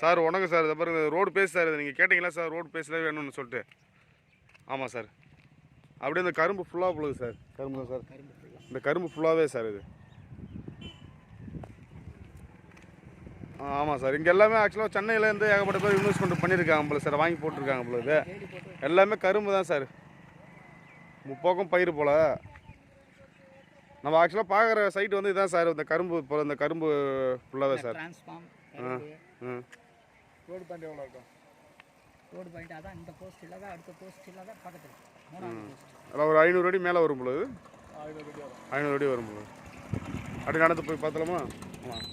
Sir வணக்கம் sir. இதை பாருங்க ரோடு பேஸ் சார். இது நீங்கள் கேட்டிங்களா சார்? ரோடு பேஸில் வேணும்னு சொல்லிட்டு. ஆமாம் சார். அப்படியே இந்த கரும்பு ஃபுல்லாக போகுது சார். கரும்பு தான் சார். இந்த கரும்பு ஃபுல்லாகவே சார் இது. ஆ, ஆமாம் சார். இங்கே எல்லாமே ஆக்சுவலாக சென்னையிலேருந்து ஏகப்பட்ட பேர் இன்வெஸ்ட்மெண்ட் பண்ணியிருக்காங்க போல சார். வாங்கி போட்டிருக்காங்க போல இது. எல்லாமே கரும்பு தான் சார் முப்போக்கம் பயிர் போல். நம்ம ஆக்சுவலாக பார்க்குற சைட் வந்து இதான் சார். இந்த கரும்பு போல் இந்த கரும்பு ஃபுல்லாகவே சார். கரும்பு. ம் ரோடு பாயிண்ட் எவ்வளோ இருக்கும்? ரோடு பாயிண்ட் அதான் இந்த போஸ்ட் இல்லை தான் அடுத்த போஸ்ட் இல்லை தான் பக்கத்தில். மூணாவது போஸ்ட் அதில் ஒரு ஐநூறு அடி மேலே வரும் பொழுது ஐநூறு அடி வரும். ஐநூறு அடி வரும் பொழுது அப்படி நடந்து போய் பார்த்தலாமா? ஆமாம்.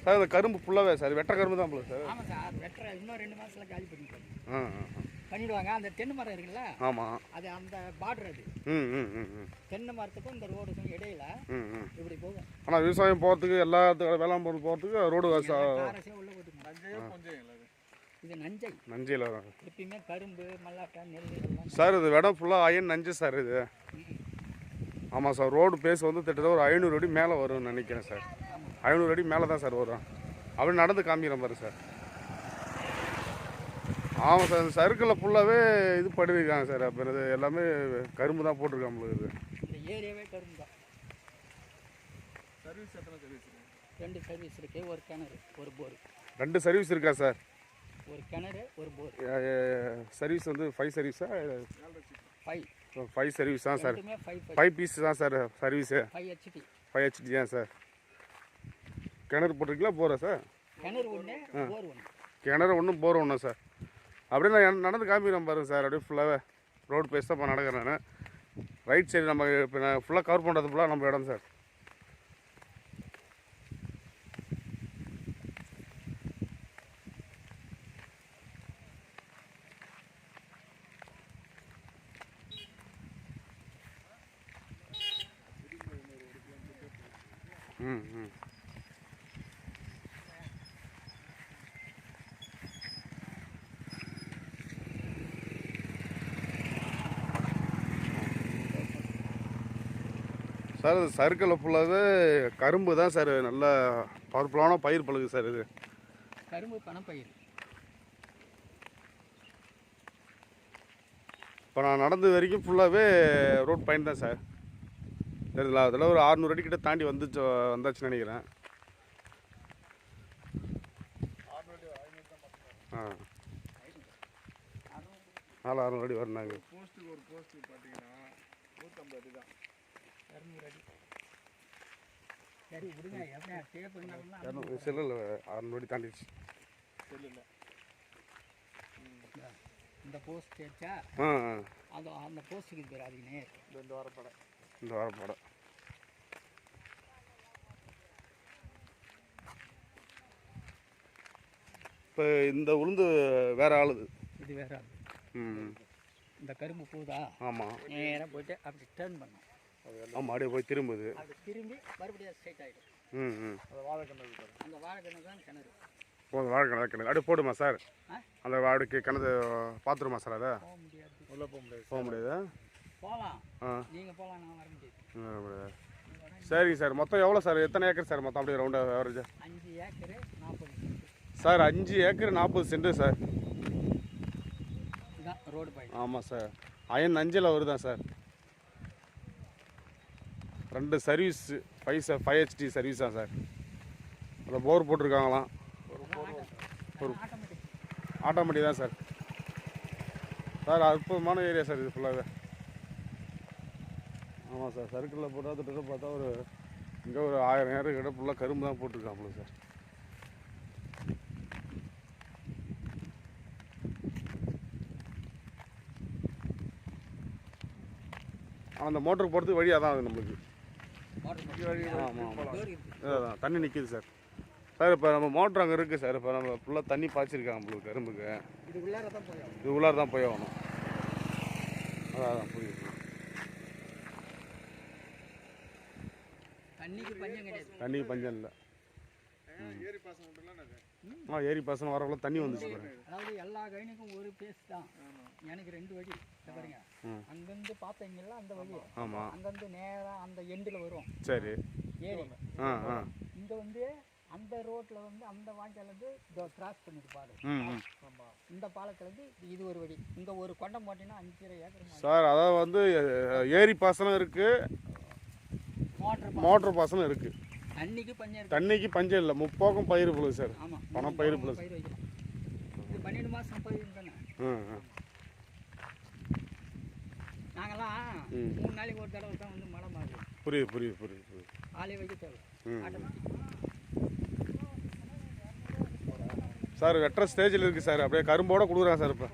சார் இந்த கரும்பு ஃபுல்லாகவே சார். வெட்ட கரும்பு தான் போல சார். ஆமாம் சார். வெட்டுற இன்னும் ரெண்டு மாதத்தில் காலி ஆ ஆ ஆ. பண்ணிடுவாங்க. அந்த தென்னை மரம் இருக்குல்ல ஆமாம் அது அந்த பார்டர் அது. ம் ம் ம் ம். தென்னை மரத்துக்கும் இந்த ரோடுக்கும் இடையில ம் ம். இப்படி போகும். ஆனால் விவசாயம் போகிறதுக்கு எல்லாத்துக்கும் வேளாண் பொருள் போகிறதுக்கு ரோடு உள்ள போட்டுக்கணும் இது நஞ்சை. நஞ்சில் வரும் எப்பயுமே கரும்பு மல்லாட்டை நெல் சார் இது இடம் ஃபுல்லாக அயன் நஞ்சு சார் இது. ஆமாம் சார் ரோடு பேஸ் வந்து கிட்டத்தட்ட ஒரு ஐநூறு அடி மேலே வரும்னு நினைக்கிறேன் சார். ஐநூறு அடி மேலே தான் சார் வரும். அப்படி நடந்து காமிக்கிறேன் பாரு சார். ஆமாம் சார் இந்த சர்க்கிளில் ஃபுல்லாகவே இது பண்ணியிருக்காங்க சார். அப்புறம் இது எல்லாமே கரும்பு தான் போட்டிருக்காங்க இது இந்த ஏரியாவே கரும்பு தான். சர்வீஸ் எத்தனை சர்வீஸ் ரெண்டு சர்வீஸ் இருக்கு ஒரு கிணறு ஒரு போர் ரெண்டு சர்வீஸ் இருக்கா சார்? ஒரு கிணறு ஒரு போர் சர்வீஸ் வந்து ஃபைவ் சர்வீஸா ஃபைவ் ஃபைவ் சர்வீஸ் தான் சார். ஃபைவ் பீஸ் தான் sir service five HD five HD தான் சார். கிணறு போட்டிருக்கீங்களா போகிறா சார்? கிணறு ஒன்று போர் ஒன்று கிணறு ஒன்றும் போகிற ஒன்றும் சார். அப்படியே நான் நடந்து காமிக்கிறேன் பாருங்கள் சார். அப்படியே ஃபுல்லாகவே ரோடு பேஸ் தான் இப்போ நடக்கிறேன் நான். ரைட் சைடு நம்ம இப்போ நான் ஃபுல்லாக கவர் பண்ணுறது ஃபுல்லாக நம்ம இடம் சார். ம் ம். சார் இது சர்க்கிளில் ஃபுல்லாகவே கரும்பு தான் சார் நல்ல பவர்ஃபுல்லான பயிர் பழகு சார் இது. கரும்பு பணப்பயிர் இப்போ நான் நடந்த வரைக்கும் ஃபுல்லாகவே ரோட் பயன் தான் சார். தெரியுதுங்களா? அதில் ஒரு அறுநூறு அடி கிட்ட தாண்டி வந்துச்சு வந்தாச்சுன்னு நினைக்கிறேன். ஆ. நாலு அறுநூறு அடி வரனாங்க போஸ்ட்டுக்கு செல்லில் அறுநூறு தாண்டிடுச்சு. செல்லில். இந்த போஸ்ட் வச்சா அந்த அந்த போஸ்ட்டுக்கு பேர் அதுக்கு நேர் இந்த இந்த வரப்படை. இந்த வாரப்படம் இப்போ இந்த உளுந்து வேற ஆளுது. இது வேற ஆள். ம். இந்த கரும்பு பூதா? ஆமாம் நேராக போயிட்டு அப்படி டேர்ன் பண்ணும் ஆமாம் அப்படியே போய் திரும்புது. அப்படி திரும்பி மறுபடியும் ஸ்ட்ரைட் ஆகிடும் ம் ம். அந்த தான் கிணறு. போதும் வாழை கிணறு கிணறு அப்படியே போடுமா சார்? ஆ? அந்த வாழைக்கு கிணறு பார்த்துருமா சார் அதை? போக முடியாது. உள்ளே போக முடியாது போக முடியாது? போகலாம். ஆ. நீங்கள் போகலாம் நான் வர முடியாது. ம், அப்படியா. சரிங்க சார். மொத்தம் எவ்வளோ சார்? எத்தனை ஏக்கர் சார் மொத்தம் அப்படியே ரவுண்டாக ஆவரேஜா அஞ்சு ஏக்கரு நாற்பது சென்ட். சார் அஞ்சு ஏக்கர் நாற்பது சென்ட் சார். இதுதான் ரோடு பாயிண்ட். ஆமாம் சார். அயன் அஞ்சில் வருதான் சார்? ரெண்டு service five sir five HD service தான் சார். அதில் போர் போட்டிருக்காங்களாம். ஒரு ஆட்டோமேட்டிக் ஆட்டோமேட்டிக் தான் சார். சார் அற்புதமான ஏரியா சார் இது ஃபுல்லாகவே ஆமாம் சார் சர்க்கிளில் போட்டால் பார்த்தா ஒரு இங்கே ஒரு ஆயிரம் ஏக்கர் கிட்ட ஃபுல்லாக கரும்பு தான் போட்டிருக்காப்புல சார். ஆனால் அந்த மோட்டருக்கு போகிறதுக்கு வழி அதான் அது நம்மளுக்கு. ஆமாம் தண்ணி நிற்கிது சார். சார் இப்போ நம்ம மோட்ரு அங்கே இருக்குது சார். இப்போ நம்ம ஃபுல்லாக தண்ணி பாய்ச்சிருக்காங்க நம்மளுக்கு கரும்புக்கு. இது உள்ளார தான் போய். இது உள்ளார தான் போய் ஆகணும். அதான் அதான் புரியுது. தண்ணிக்கு பஞ்சம் கிடையாது. தண்ணி பஞ்சம் இல்லை ஏரி பாசனம் உண்டுலாம் அது ஆ ஏரி பசங்க வரக்குள்ள தண்ணி வந்துச்சு பாருங்க. அதாவது எல்லா கழனிக்கும் ஒரு பேஸ் தான். எனக்கு ரெண்டு வழி இதை பாருங்க. அங்கேருந்து பார்த்தீங்கல்ல அந்த வழி. ஆமாம் அங்கேருந்து நேராக அந்த எண்டில் வரும். சரி. ஏரி. ஆ ஆ. இங்கே வந்து அந்த ரோட்டில் வந்து அந்த வாய்க்காலேருந்து இதோ கிராஸ் பண்ணிட்டு பாரு. இந்த பாலத்துலேருந்து இது ஒரு வழி. இங்கே ஒரு கொண்டம் போட்டிங்கன்னா அஞ்சரை ஏக்கர். சார் அதாவது வந்து ஏரி பாசனம் இருக்குது மோட்டர் மோட்டர் பாசனம் இருக்குது தண்ணிக்கு பஞ்சம் தண்ணிக்கு பஞ்சம் இல்லை. முப்போகம் பயிர் போகுது சார். பணம் பயிர் இது பன்னெண்டு மாதம் பயிர் தானே ம் ம் நாங்கெல்லாம் ம். மூணு நாளைக்கு ஒரு தடவை தான் வந்து மழை மாறுது. புரியுது புரியுது புரியுது புரியுது. ஆளே வைக்க தேவை. சார் வெட்டுற ஸ்டேஜில் இருக்குது சார். அப்படியே கரும்போட கொடுக்குறேன் சார் இப்போ.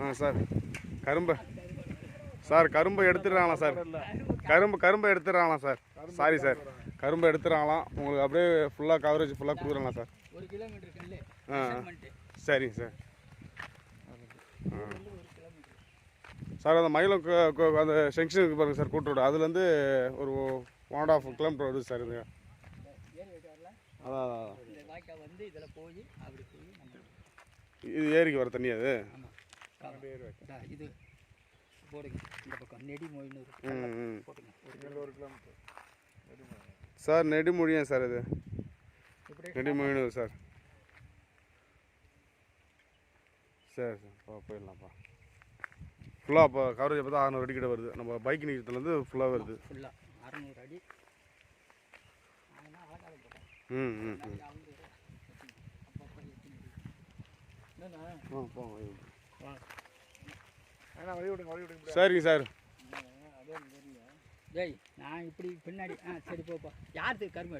ஆ சார். கரும்பு. சார் கரும்பை எடுத்துடுறாங்களா சார். கரும்பு கரும்பை எடுத்துடுறாங்களா சார். சாரி சார் கரும்பை எடுத்துடுறாங்களாம் உங்களுக்கு அப்படியே ஃபுல்லாக கவரேஜ் ஃபுல்லாக கொடுக்குறாங்களா சார் ஒரு கிலோமீட்டர் ஆ. சரிங்க சார் சார் அந்த மயிலம் அந்த செங்ஷன் இருக்கு பாருங்க சார் கூட்டு ரோடு அதுலேருந்து ஒரு ஒன் அண்ட் ஆஃப் கிலோமீட்டர் வருது சார் இது. அதான் இது ஏரிக்கு வர தண்ணி அது? இது போடுங்க. இந்த பக்கம் நெடி மொழின்னு போட்டுங்க. ஒரு கிலோமீட்டர் சார் நெடுமொழியன் சார் இது? இப்படி நெடுமொழியன் சார். சரி சார். போ போயிடலாம்ப்பா ஃபுல்லாக இப்போ கவரேஜ் பார்த்தா அறநூறு அடி கிட்ட வருது. நம்ம பைக் நிற்கிறதுலேருந்து ஃபுல்லாக வருது. ம் ம் ம். சரிங்க சார். டேய் நான் இப்படி பின்னாடி ஆ சரி போப்பா யாருக்கு கரும்பு